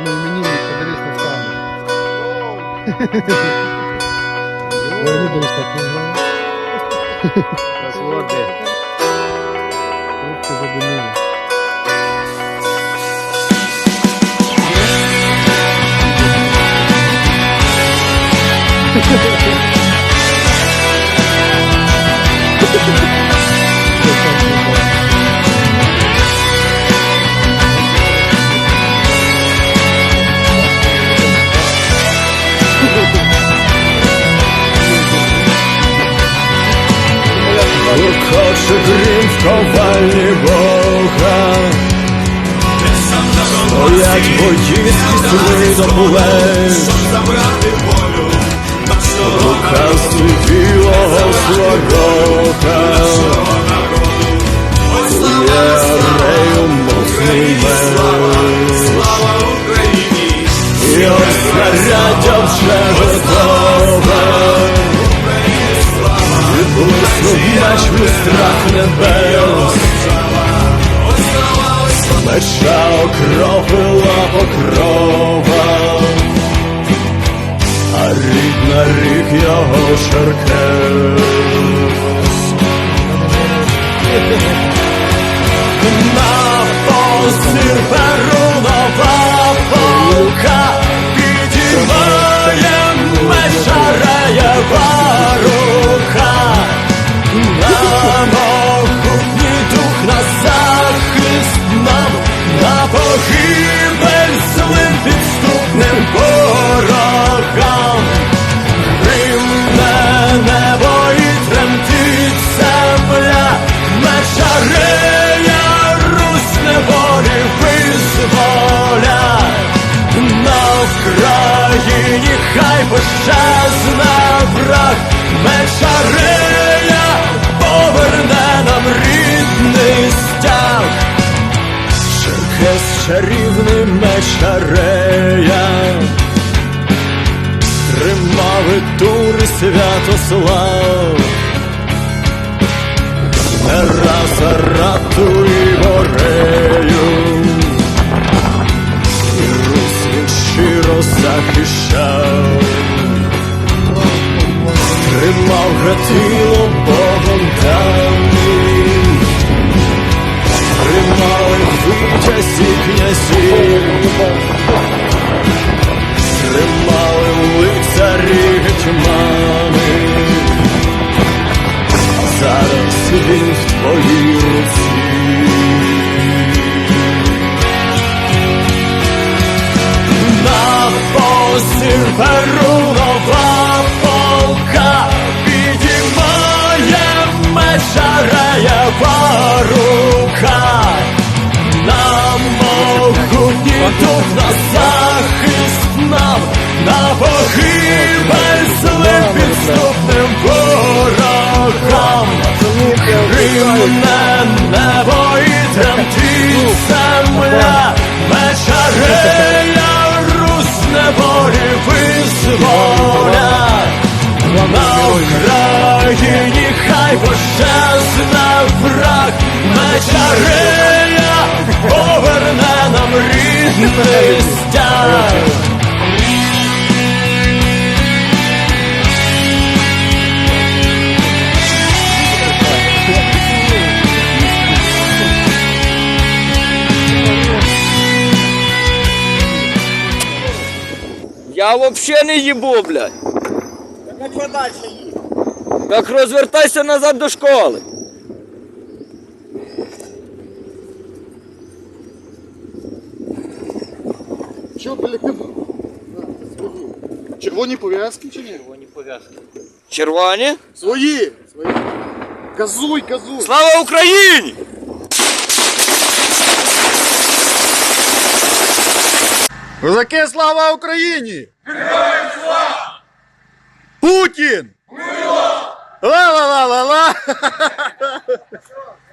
Ну, именинник, подарись на самом. Я не буду так Разводы. Трубки задумали. Гуркоче грім в ковальні Бога Стоять воїнські сили до плеч Рука сивілого сворока Меча окропила покрова. А рідна рік його шеркес хай пощазне враг, мечарея поверне нам рідний стяг. Черкес чарівний мечарея, тримали тури Святослав, не раз рату тримав гатило Богом даним, тримали витязі князів, тримали лицарі гетьмани, зараз він в твоїй руці. На посір перунова могутній дух Рідний. Я вообще не їбу, блядь. А що далі їх? Так розвертайся назад до школи. Що, блядь? Червоні пов'язки чи ні? Червоні пов'язки. Червоні. Свої! Свої. Газуй, газуй! Слава Україні! Козаки, слава Україні! Героям слава! Путін! Ла-ла-ла-ла-ла!